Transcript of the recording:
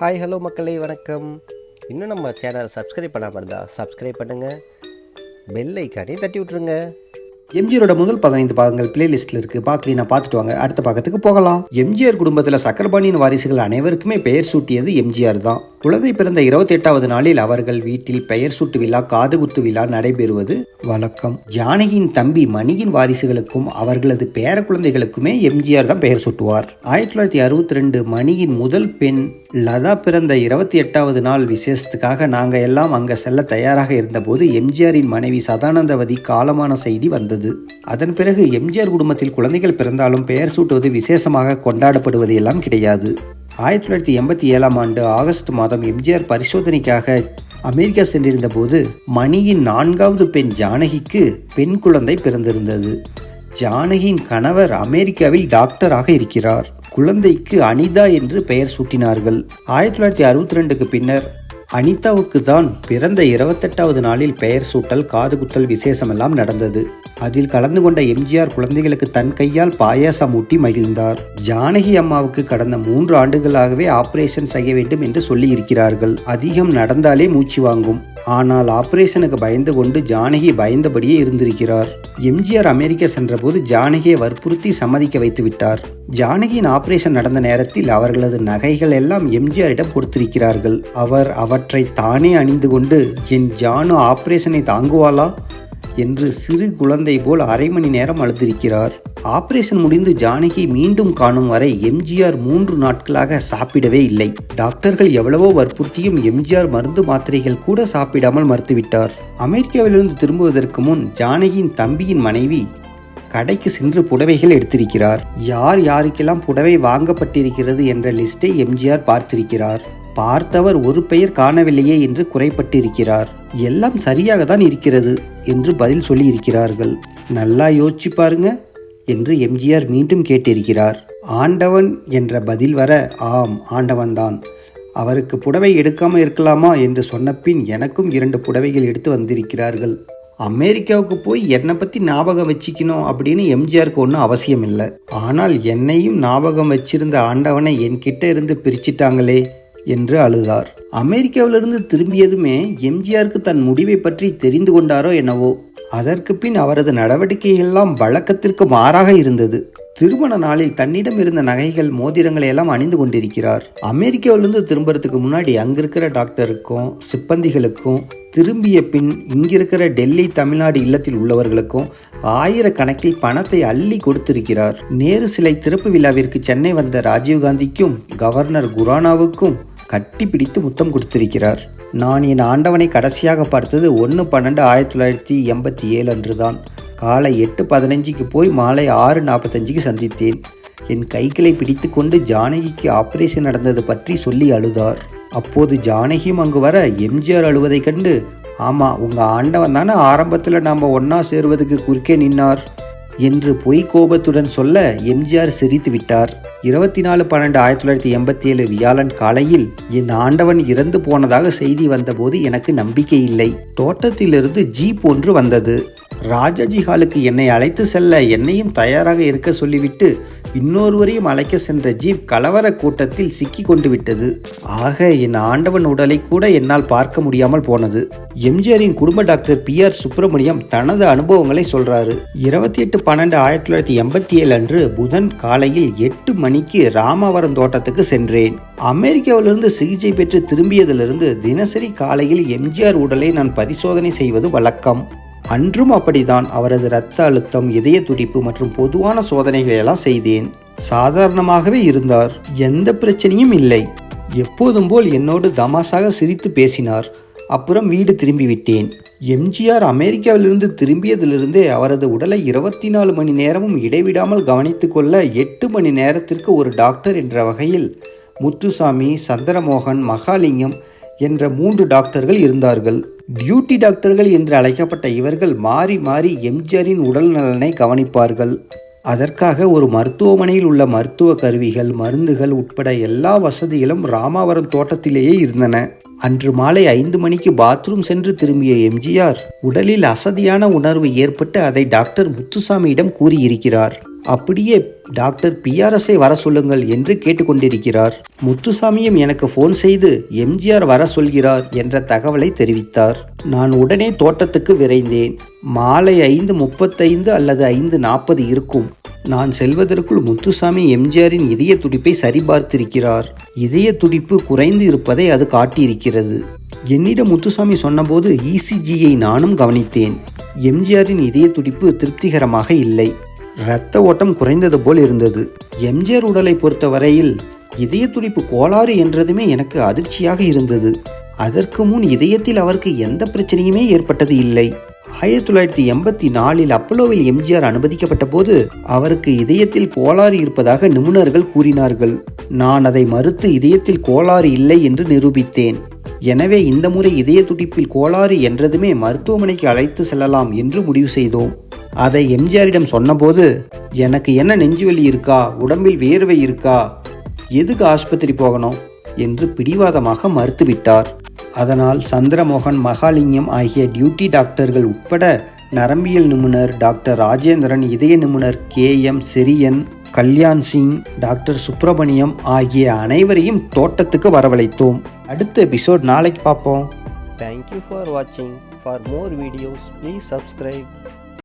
Hi hello மக்களே வணக்கம். இன்னும் நம்ம சேனல் சப்ஸ்கிரைப் பண்ணாமல் இருந்தால் சப்ஸ்கிரைப் பண்ணுங்கள் பெல் ஐக்கானே தட்டி விட்ருங்க எம்ஜிஆரோட முதல் பதினைந்து பாகங்கள் பிளேலிஸ்ட்ல இருக்குது பார்க்கலனா பார்த்துட்டு வாங்க. அடுத்த பாகத்துக்கு போகலாம். எம்ஜிஆர் குடும்பத்தில் சக்கரபாணியின் வாரிசுகள் அனைவருக்குமே பெயர் சூட்டியது எம்ஜிஆர் தான். குழந்தை பிறந்த இருபத்தி எட்டாவது நாளில் அவர்கள் வீட்டில் பெயர் சூட்டு விழா காதுகுத்து விழா நடைபெறுவது வழக்கம். ஜானகியின் தம்பி மணியின் வாரிசுகளுக்கும் அவர்களது பேர குழந்தைகளுக்குமே எம்ஜிஆர் தான் பெயர் சூட்டுவார். ஆயிரத்தி தொள்ளாயிரத்தி அறுபத்தி ரெண்டு மணியின் முதல் பெண் லதா பிறந்த இருபத்தி எட்டாவது நாள் விசேஷத்துக்காக நாங்கள் எல்லாம் அங்கே செல்ல தயாராக இருந்தபோது எம்ஜிஆரின் மனைவி சதானந்தவதி காலமான செய்தி வந்தது. அதன் பிறகு எம்ஜிஆர் குடும்பத்தில் குழந்தைகள் பிறந்தாலும் பெயர் சூட்டுவது விசேஷமாக கொண்டாடப்படுவது எல்லாம் கிடையாது. ஆயிரத்தி தொள்ளாயிரத்தி எண்பத்தி ஏழாம் ஆண்டு ஆகஸ்ட் மாதம் எம்ஜிஆர் பரிசோதனைக்காக அமெரிக்கா சென்றிருந்த போது மணியின் நான்காவது பெண் ஜானகிக்கு பெண் குழந்தை பிறந்திருந்தது. ஜானகியின் கணவர் அமெரிக்காவில் டாக்டராக இருக்கிறார். குழந்தைக்கு அனிதா என்று பெயர் சூட்டினார்கள். ஆயிரத்தி தொள்ளாயிரத்தி அறுபத்தி ரெண்டுக்கு பின்னர் அனிதாவுக்கு தான் பிறந்த இருபத்தெட்டாவது நாளில் பெயர் சூட்டல் காதுகுத்தல் விசேஷமெல்லாம் நடந்தது. அதில் கலந்து கொண்ட எம்ஜிஆர் குழந்தைகளுக்கு தன் கையால் பாயாசம் ஊட்டி மகிழ்ந்தார். ஜானகி அம்மாவுக்கு கடந்த மூன்று ஆண்டுகளாகவே ஆபரேஷன் செய்ய வேண்டும் என்று சொல்லி இருக்கிறார்கள் அதிகம் நடந்தாலே மூச்சு வாங்கும். ஆனால் ஆபரேஷனுக்கு பயந்து கொண்டு ஜானகி பயந்தபடியே இருந்திருக்கிறார். எம்ஜிஆர் அமெரிக்கா சென்றபோது ஜானகியை வற்புறுத்தி சம்மதிக்க வைத்து விட்டார். ஜானகியின் ஆபரேஷன் நடந்த நேரத்தில் அவர்களது நகைகள் எல்லாம் எம்ஜிஆரிடம் கொடுத்திருக்கிறார்கள். அவர் அவற்றை தானே அணிந்து கொண்டு என் ஜானு ஆபரேஷனை தாங்குவாளா? என்று சிறு குழந்தை போல் அரை மணி நேரம் அழுத்திருக்கிறார் ஆபரேஷன் முடிந்து ஜானகி மீண்டும் காணும் வரை எம்ஜிஆர் மூன்று நாட்களாக சாப்பிடவே இல்லை. டாக்டர்கள் எவ்வளவோ வற்புறுத்தியும் எம்ஜிஆர் மருந்து மாத்திரைகள் கூட சாப்பிடாமல் மறுத்துவிட்டார். அமெரிக்காவிலிருந்து திரும்புவதற்கு முன் ஜானகியின் தம்பியின் மனைவி கடைக்கு சென்று புடவைகள் எடுத்திருக்கிறார். யார் யாருக்கெல்லாம் புடவை வாங்கப்பட்டிருக்கிறது என்ற லிஸ்டை எம்ஜிஆர் பார்த்திருக்கிறார். பார்த்தவர் ஒரு பெயர் காணவில்லையே என்று குறைப்பட்டிருக்கிறார் எல்லாம் சரியாக தான் இருக்கிறது என்று பதில் சொல்லி இருக்கிறார்கள் நல்லா யோசிச்சு பாருங்க என்று எம்ஜிஆர் மீண்டும் கேட்டிருக்கிறார். ஆண்டவன் என்ற பதில் வர ஆம் ஆண்டவன்தான். அவருக்கு புடவை எடுக்காமல் இருக்கலாமா என்று சொன்னபின் எனக்கும் இரண்டு புடவைகள் எடுத்து வந்திருக்கிறார்கள். அமெரிக்காவுக்கு போய் என்னை பற்றி ஞாபகம் வச்சுக்கணும் அப்படின்னு எம்ஜிஆருக்கு ஒன்றும் அவசியம் இல்லை ஆனால் என்னையும் ஞாபகம் வச்சிருந்த ஆண்டவனை என்கிட்ட இருந்து பிரிச்சிட்டாங்களே என்று அழுதார். அமெரிக்காவிலிருந்து திரும்பியதுமே எம்ஜிஆருக்கு தன் முடிவை பற்றி தெரிந்து கொண்டாரோ என்னவோ. அதற்கு பின் அவரது நடவடிக்கையெல்லாம் வழக்கத்திற்கு மாறாக இருந்தது. திருமண நாளில் தன்னிடம் இருந்த நகைகள் மோதிரங்களை எல்லாம் அணிந்து கொண்டிருக்கிறார். அமெரிக்காவிலிருந்து திரும்புறதுக்கு முன்னாடி அங்கிருக்கிற டாக்டருக்கும் சிப்பந்திகளுக்கும் திரும்பிய பின் இங்கிருக்கிற டெல்லி தமிழ்நாடு இல்லத்தில் உள்ளவர்களுக்கும் ஆயிரக்கணக்கில் பணத்தை அள்ளி கொடுத்திருக்கிறார். நேரு சிலை திறப்பு விழாவிற்கு சென்னை வந்த ராஜீவ்காந்திக்கும் கவர்னர் குரானாவுக்கும் கட்டி பிடித்து முத்தம் கொடுத்திருக்கிறார். நான் என் ஆண்டவனை கடைசியாக பார்த்தது ஒன்று பன்னெண்டு ஆயிரத்தி தொள்ளாயிரத்தி எண்பத்தி ஏழு அன்றுதான். காலை எட்டு பதினஞ்சுக்கு போய் மாலை ஆறு நாற்பத்தஞ்சுக்கு சந்தித்தேன். என் கைகளை பிடித்து கொண்டு ஜானகிக்கு ஆப்ரேஷன் நடந்தது பற்றி சொல்லி அழுதார். அப்போது ஜானகியும் அங்கு வர எம்ஜிஆர் அழுவதைக் கண்டு ஆமாம் உங்கள் ஆண்டவன் தானே ஆரம்பத்தில் நாம் ஒன்றா சேருவதுக்கு குறுக்கே நின்னார். என்று பொய் கோபத்துடன் சொல்ல எம்ஜிஆர் சிரித்து விட்டார். இருபத்தி நாலு பன்னெண்டு ஆயிரத்தி தொள்ளாயிரத்தி எண்பத்தி ஏழு வியாழன் காலையில் என் ஆண்டவன் இறந்து போனதாக செய்தி வந்தபோது எனக்கு நம்பிக்கை இல்லை. தோட்டத்திலிருந்து ஜீப் ஒன்று வந்தது. ராஜாஜி ஹாலுக்கு என்னை அழைத்து செல்ல என்னையும் தயாராக இருக்க சொல்லிவிட்டு இன்னொருவரையும் அழைக்க சென்ற ஜீப் கலவர கூட்டத்தில் சிக்கி கொண்டு விட்டது. ஆக என் ஆண்டவன் உடலை கூட என்னால் பார்க்க முடியாமல் போனது. எம்ஜிஆரின் குடும்ப டாக்டர் பி ஆர் சுப்பிரமணியம் தனது அனுபவங்களை சொல்றாரு. இருபத்தி எட்டு பன்னெண்டு ஆயிரத்தி தொள்ளாயிரத்தி எண்பத்தி ஏழு அன்று புதன் காலையில் எட்டு மணிக்கு ராமாவரம் தோட்டத்துக்கு சென்றேன். அமெரிக்காவிலிருந்து சிகிச்சை பெற்று திரும்பியதிலிருந்து தினசரி காலையில் எம்ஜிஆர் உடலை நான் பரிசோதனை செய்வது வழக்கம். அன்றும் அப்படிதான் அவரது இரத்த அழுத்தம் இதய துடிப்பு மற்றும் பொதுவான சோதனைகளை எல்லாம் செய்தேன். சாதாரணமாகவே இருந்தார். எந்த பிரச்சனையும் இல்லை. எப்போதும் போல் என்னோடு தமாசாக சிரித்து பேசினார். அப்புறம் வீடு திரும்பி விட்டேன் எம்ஜிஆர் அமெரிக்காவிலிருந்து திரும்பியதிலிருந்தே அவரது உடலை இருபத்தி நாலு மணி நேரமும் இடைவிடாமல் கவனித்து கொள்ள எட்டு மணி நேரத்திற்கு ஒரு டாக்டர் என்ற வகையில் முத்துசாமி சந்திரமோகன் மகாலிங்கம் என்ற மூன்று டாக்டர்கள் இருந்தார்கள். டியூட்டி டாக்டர்கள் என்று அழைக்கப்பட்ட இவர்கள் மாறி மாறி எம்ஜிஆரின் உடல் நலனை கவனிப்பார்கள். அதற்காக ஒரு மருத்துவமனையில் உள்ள மருத்துவ கருவிகள் மருந்துகள் உட்பட எல்லா வசதிகளும் ராமாவரம் தோட்டத்திலேயே இருந்தன. அன்று மாலை ஐந்து மணிக்கு பாத்ரூம் சென்று திரும்பிய எம்ஜிஆர் உடலில் அசதியான உணர்வு ஏற்பட்டு அதை டாக்டர் முத்துசாமியிடம் கூறியிருக்கிறார். அப்படியே டாக்டர் பிஆர்எஸ்ஐ வர சொல்லுங்கள் என்று கேட்டுக்கொண்டிருக்கிறார். முத்துசாமியும் எனக்கு ஃபோன் செய்து எம்ஜிஆர் வர சொல்கிறார் என்ற தகவலை தெரிவித்தார். நான் உடனே தோட்டத்துக்கு விரைந்தேன். மாலை ஐந்து முப்பத்தைந்து அல்லது ஐந்து நாற்பது இருக்கும். நான் செல்வதற்குள் முத்துசாமி எம்ஜிஆரின் இதய துடிப்பை சரிபார்த்திருக்கிறார். இதய துடிப்பு குறைந்து இருப்பதை அது காட்டியிருக்கிறது. என்னிடம் முத்துசாமி சொன்னபோது இசிஜியை நானும் கவனித்தேன். எம்ஜிஆரின் இதய துடிப்பு திருப்திகரமாக இல்லை. இரத்த ஓட்டம் குறைந்தது போல் இருந்தது. எம்ஜிஆர் உடலை பொறுத்தவரையில் இதய துடிப்பு கோளாறு என்றதுமே எனக்கு அதிர்ச்சியாக இருந்தது. அதற்கு முன் இதயத்தில் அவருக்கு எந்த பிரச்சனையுமே ஏற்பட்டது இல்லை. ஆயிரத்தி தொள்ளாயிரத்தி எண்பத்தி நாலில் அப்பல்லோவில் எம்ஜிஆர் அனுமதிக்கப்பட்ட போது அவருக்கு இதயத்தில் கோளாறு இருப்பதாக நிபுணர்கள் கூறினார்கள். நான் அதை மறுத்து இதயத்தில் கோளாறு இல்லை என்று நிரூபித்தேன். எனவே இந்த முறை இதய துடிப்பில் கோளாறு என்றதுமே மருத்துவமனைக்கு அழைத்து செல்லலாம் என்று முடிவு செய்தோம். அதை எம்ஜிஆரிடம் சொன்னபோது எனக்கு என்ன நெஞ்சுவலி இருக்கா? உடம்பில் வேர்வை இருக்கா? எதுக்கு ஆஸ்பத்திரி போகணும்? என்று பிடிவாதமாக மறுத்துவிட்டார். அதனால் சந்திரமோகன் மகாலிங்கம் ஆகிய டியூட்டி டாக்டர்கள் உட்பட நரம்பியல் நிபுணர் டாக்டர் ராஜேந்திரன் இதய நிபுணர் K. M. Cherian Kalyan Singh doctor Subramaniam ஆகிய அனைவரையும் தோட்டத்துக்கு வரவழைத்தோம். அடுத்த எபிசோட் நாளைக்கு பார்ப்போம். தேங்க்யூ ஃபார் வாட்சிங் for more videos please subscribe